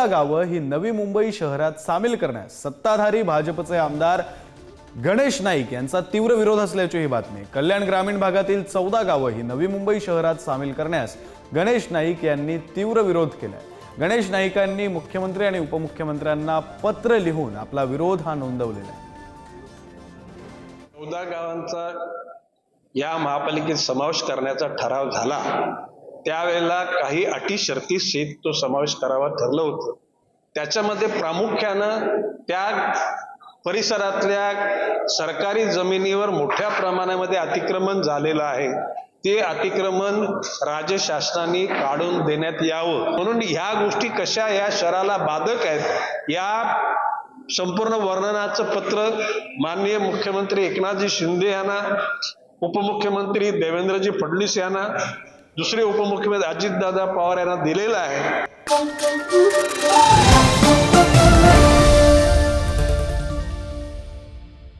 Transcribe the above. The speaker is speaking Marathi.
चौदा गावं ही नवी मुंबई शहरात सामील करण्यास सत्ताधारी भाजपचे आमदार गणेश नाईक यांचा तीव्र विरोध असल्याची ही बातमी. कल्याण ग्रामीण भागातील चौदा गावं ही नवी मुंबई शहरात सामील करण्यास गणेश नाईक यांनी तीव्र विरोध केला गणेश नाईकांनी मुख्यमंत्री आणि उपमुख्यमंत्र्यांना पत्र लिहून आपला विरोध हा नोंदवलेला आहे. चौदा गावांचा या महापालिकेत समावेश करण्याचा ठराव झाला. त्यावेळेला काही अटी शर्ती सहित तो समावेश करावा ठरलं होतं. त्याच्यामध्ये प्रामुख्यानं त्या परिसरातल्या सरकारी जमिनीवर मोठ्या प्रमाणामध्ये अतिक्रमण झालेलं आहे. ते अतिक्रमण राज्य शासनाने काढून देण्यात यावं. म्हणून ह्या गोष्टी कशा या शहराला बाधक आहेत या संपूर्ण वर्णनाचं पत्र माननीय मुख्यमंत्री एकनाथजी शिंदे यांना उपमुख्यमंत्री देवेंद्रजी फडणवीस यांना दुसरे उपमुख्यमंत्री अजितदादा पवार यांना दिलेला आहे.